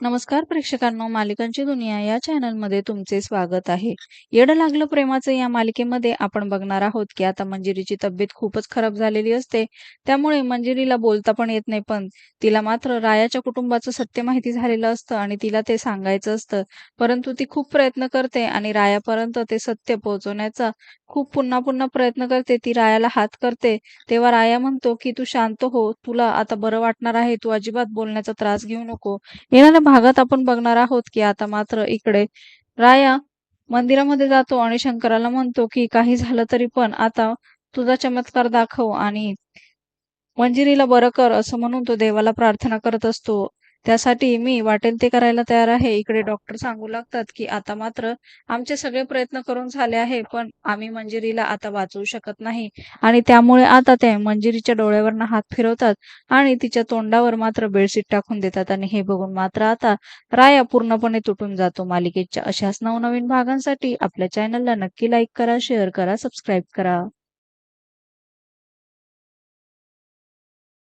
नमस्कार प्रेक्षकांनो मालिकांची दुनिया या चॅनलमध्ये तुमचे स्वागत आहे. येड लागलं प्रेमाचं या मालिकेमध्ये आपण बघणार आहोत की आता मंजिरीची तब्येत खूपच खराब झालेली असते. त्यामुळे मंजिरीला बोलता पण येत नाही पण तिला मात्र रायाच्या कुटुंबाचं सत्य माहिती झालेलं असतं आणि तिला ते सांगायचं असतं. परंतु ती खूप प्रयत्न करते आणि रायापर्यंत ते सत्य पोहोचवण्याचा खूप पुन्हा पुन्हा प्रयत्न करते. ती रायाला हात करते. तेव्हा राया म्हणतो की तू शांत हो. तुला आता बरं वाटणार आहे. तू अजिबात बोलण्याचा त्रास घेऊ नको. येणाऱ्या भागात आपण बघणार आहोत की आता मात्र इकडे राया मंदिरामध्ये जातो आणि शंकराला म्हणतो की काही झालं तरी पण आता तुझा चमत्कार दाखव आणि मंजिरीला बरं कर असं म्हणून तो देवाला प्रार्थना करत असतो. त्यासाठी मी वाटेल ते करायला तयार आहे. इकडे डॉक्टर सांगू लागतात की आता मात्र आमचे सगळे प्रयत्न करून झाले आहे पण आम्ही मंजिरीला आता वाचवू शकत नाही. आणि त्यामुळे आता ते मंजिरीच्या डोळ्यावरनं हात फिरवतात आणि तिच्या तोंडावर मात्र बेडशीट टाकून देतात. आणि हे बघून मात्र आता राया पूर्णपणे तुटून जातो. मालिकेच्या अशाच नवनवीन भागांसाठी आपल्या चॅनलला नक्की लाईक करा शेअर करा सबस्क्राईब करा.